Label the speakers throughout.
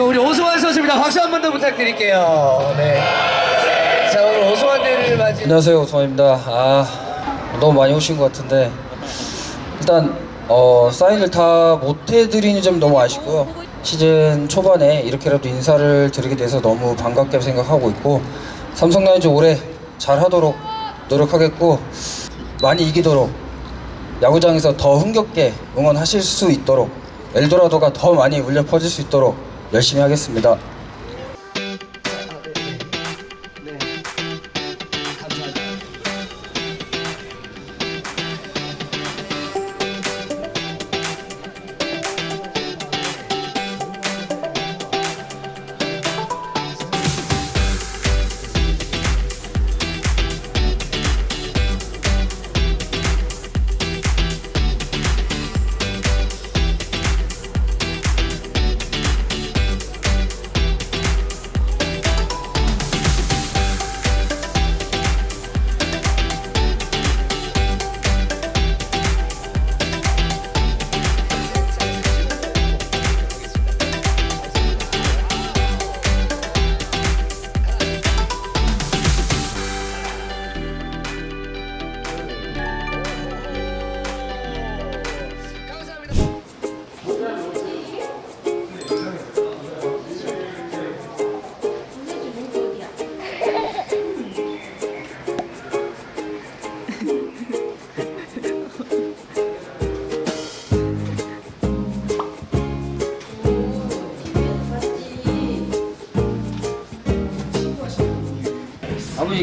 Speaker 1: 그리고 우리 오승환 선수입니다. 박수 한 번 더 부탁드릴게요. 네. 자 오늘 오승환 대회를 맞이.
Speaker 2: 안녕하세요 오성환입니다 아 너무 많이 오신 것 같은데 일단 어, 사인을 다 못해드리는 점이 너무 아쉽고요 시즌 초반에 이렇게라도 인사를 드리게 돼서 너무 반갑게 생각하고 있고 삼성 라이온즈 올해 잘하도록 노력하겠고 많이 이기도록 야구장에서 더 흥겹게 응원하실 수 있도록 엘도라도가 더 많이 울려 퍼질 수 있도록 열심히 하겠습니다.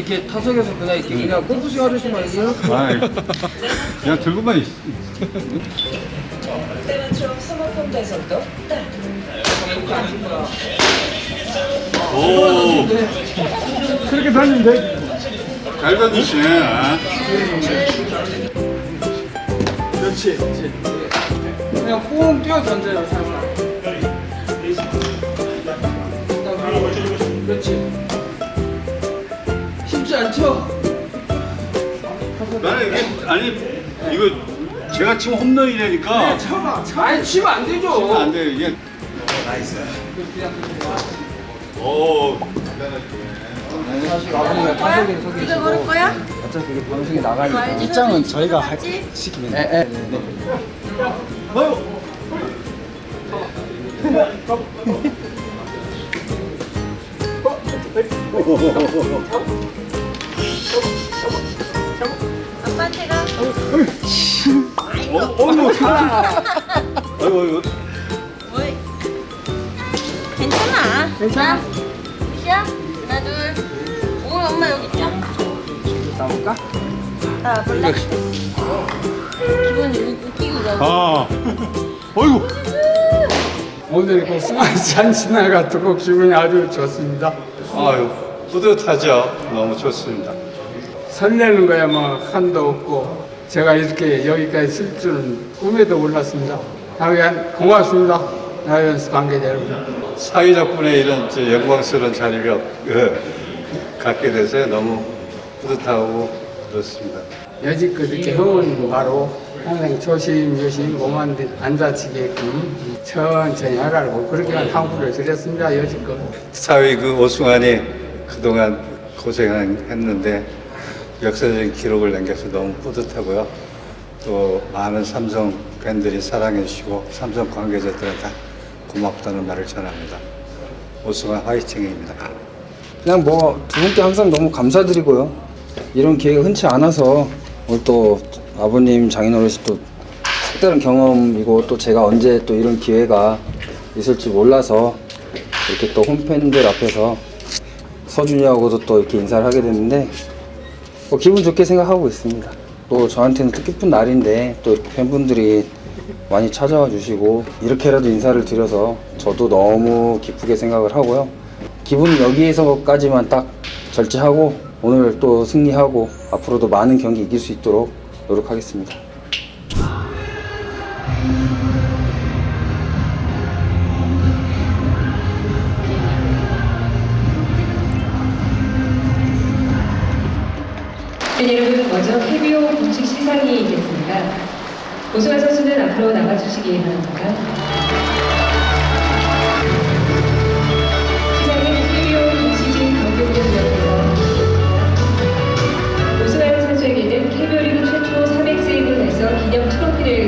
Speaker 2: 이렇게 타석에서 그냥 이렇게 그냥 골프스윙 하시는 거 아니에요?
Speaker 3: 아이, 그냥 들고만 있. 오, 그렇게 던진데? 잘 던지시네. 아.
Speaker 4: 그렇지. 그냥 뽕 뛰어 던져요. 않죠?
Speaker 3: 나는 이게 아니 이거 제가 치면 홈런이라니까.
Speaker 4: 쳐봐. 아니, 치면 안 되죠.
Speaker 3: 치면 안 돼. 이게. 오,
Speaker 2: 타석에 서 계시고
Speaker 5: 걸을 거야?
Speaker 2: 어차피 그게 방송에 나가니까
Speaker 5: 입장은 저희가 할
Speaker 2: 시키면 에, 에. 네.
Speaker 5: 아빠한테 가.
Speaker 3: 어, 어, 뭐. 아이고, 이거.
Speaker 5: 어이. 괜찮아. 괜찮아. 시야 하나 둘. 오 엄마 여기 있자.
Speaker 2: 나볼까?
Speaker 5: 나 볼래? 기분 웃기고 가.
Speaker 3: 아, 어이구.
Speaker 4: 오늘 그 수많은 지나가지고 기분이 아주 좋습니다.
Speaker 3: 아유, 뿌듯하죠. 너무 좋습니다.
Speaker 4: 설레는 거야 뭐 한도 없고 제가 이렇게 여기까지 쓸 줄은 꿈에도 몰랐습니다. 하여간 고맙습니다. 라이언스 관계자 여러분.
Speaker 3: 사위 덕분에 이런 저 영광스러운 자리를 얻- 그, 갖게 돼서 너무 뿌듯하고 그렇습니다.
Speaker 4: 여지껏 이렇게 흥은 바로 항상 조심조심 몸 안, 안 다치게끔 천천히 하라고 그렇게만 당부를 드렸습니다. 여지껏.
Speaker 3: 사위 그 오승환이 그동안 고생했는데 역사적인 기록을 남겨서 너무 뿌듯하고요. 또 많은 삼성 팬들이 사랑해 주시고 삼성 관계자들한테 고맙다는 말을 전합니다. 오승환 화이팅입니다.
Speaker 2: 그냥 뭐 두 분께 항상 너무 감사드리고요. 이런 기회가 흔치 않아서 오늘 또 아버님 장인어른이 또 색다른 경험이고 또 제가 언제 또 이런 기회가 있을지 몰라서 이렇게 또 홈팬들 앞에서 서준이하고도 또 이렇게 인사를 하게 됐는데 뭐 기분 좋게 생각하고 있습니다. 또 저한테는 뜻깊은 날인데 또 팬분들이 많이 찾아와 주시고 이렇게라도 인사를 드려서 저도 너무 기쁘게 생각을 하고요. 기분은 여기에서까지만 딱 절제하고 오늘 또 승리하고 앞으로도 많은 경기 이길 수 있도록 노력하겠습니다.
Speaker 6: 있습니다. 오승환 선수는 앞으로 나가주시기 바랍니다. 우승한 선수에게는 KBO 리그 최초 300세이브 달성 기념 트로피를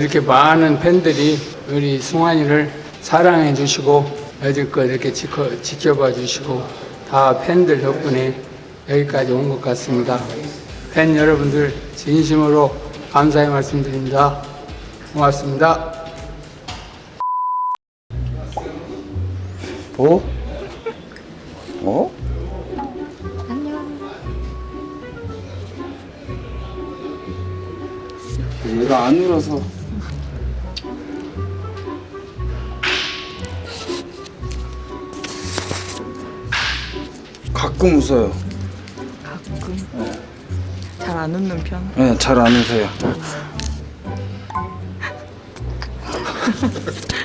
Speaker 4: 이렇게 많은 팬들이 우리 승환이를 사랑해 주시고 여지껏 이렇게 지켜, 봐 주시고 다 팬들 덕분에 여기까지 온 것 같습니다. 팬 여러분들 진심으로 감사의 말씀드립니다. 고맙습니다.
Speaker 2: 어? 어? 안녕. 얘가 안 울어서. 가끔 웃어요. 가끔.
Speaker 7: 잘 안 웃는 편.
Speaker 2: 네, 잘 안 웃어요.